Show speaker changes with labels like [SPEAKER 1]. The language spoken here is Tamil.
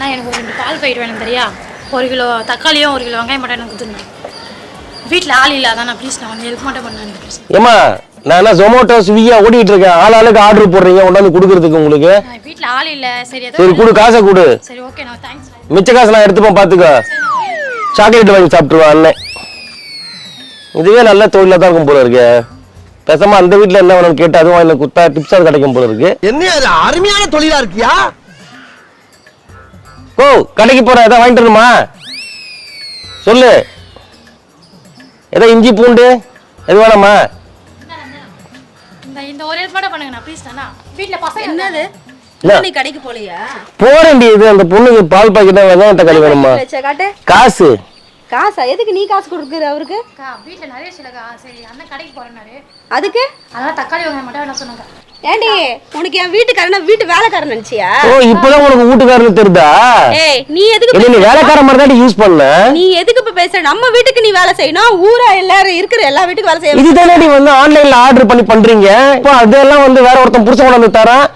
[SPEAKER 1] அண்ணா எனக்கு ஒரு ரெண்டு பால் பாக்கெட் வேணும் தெரியா? ஒரு கிலோ தக்காளியும் ஒரு கிலோ வெங்காயம் மட்டும் எனக்கு கொடுத்துருங்க. வீட்டில் ஆள் இல்லை அதான் ப்ளீஸ் நான் ஹெல்ப் மட்டும் பண்ணேன் ப்ளீஸ்
[SPEAKER 2] ஏமா நான் என்ன ஜொமேட்டோ ஸ்விக்கியா ஓடிட்டு இருக்கேன். ஆள் ஆளுக்கு ஆர்டர் போடுறீங்க கொண்டாந்து கொடுக்கறதுக்கு உங்களுக்கு?
[SPEAKER 1] நான் வீட்டில் ஆள் இல்லை. சரி
[SPEAKER 2] சரி கொடு காசை கொடு.
[SPEAKER 1] சரி ஓகே நான் தேங்க்ஸ்
[SPEAKER 2] மிச்ச காசு நான் எடுத்துப்போம் பார்த்துக்கோ சாக்லேட் வாங்கி சாப்பிட்டுருவேன் அண்ணன் இதுவே நல்ல தொழிலாக தான் இருக்கும் போல இருக்கு. பேசாம அந்த வீட்டில் என்ன வேணும் கேட்டு அதுவும் வாங்கி குத்தா டிப்ஸாக கிடைக்கும் போல இருக்கு.
[SPEAKER 3] என்ன அது அருமையான தொழிலா இருக்கியா?
[SPEAKER 2] ஓ கடைக்கு போற ஏதாவது வாங்கிட்டு வரணுமா? சொல்லு. ஏதோ இஞ்சி பூண்டு எது வேணாமா?
[SPEAKER 1] இந்த இந்த ஒரு ஹெல்ப் மட்டும் பண்ணுங்கண்ணா ப்ளீஸ் தானா வீட்டில் பசங்க
[SPEAKER 4] என்னது?
[SPEAKER 2] என்ன?
[SPEAKER 4] நீ கடைக்கு போலையா
[SPEAKER 2] போறேன்டி இது அந்த பொண்ணுக்கு பால் பாக்கெட் தக்காளி வேணுமா
[SPEAKER 4] காட்டு.
[SPEAKER 2] காசு.
[SPEAKER 4] காசா? எதுக்கு நீ காசு கொடுக்குற அவருக்கு?
[SPEAKER 1] நிறைய சரி அண்ணன் கடைக்கு
[SPEAKER 4] அதுக்கு?
[SPEAKER 1] அதெல்லாம் தக்காளி வெங்காயம் மட்டும் வேணா சொன்னாங்க.
[SPEAKER 4] ஏண்டி உனக்கு என் வீட்டுக்காரனா வீட்டு வேலைக்காரன் நினைச்சியா?
[SPEAKER 2] ஓ இப்பதான் உனக்கு வீட்டுக்காரன்னு தெரியுதா?
[SPEAKER 4] ஏய் நீ எதுக்கு
[SPEAKER 2] நீ வேலைக்கார மாதிரி தான் யூஸ் பண்ண?
[SPEAKER 4] நீ எதுக்கு இப்ப பேசுற? நம்ம வீட்டுக்கு நீ வேலை செய்யணும். ஊரா எல்லாரும் இருக்கிற எல்லா வீட்டுக்கும் வேலை செய்யணும்
[SPEAKER 2] இதுதானே நீ வந்து ஆன்லைன்ல ஆர்டர் பண்ணி பண்றீங்க? இப்போ அதெல்லாம் வந்து வேற ஒருத்தன் புடிச்ச கொண்டு வந்து தரான்.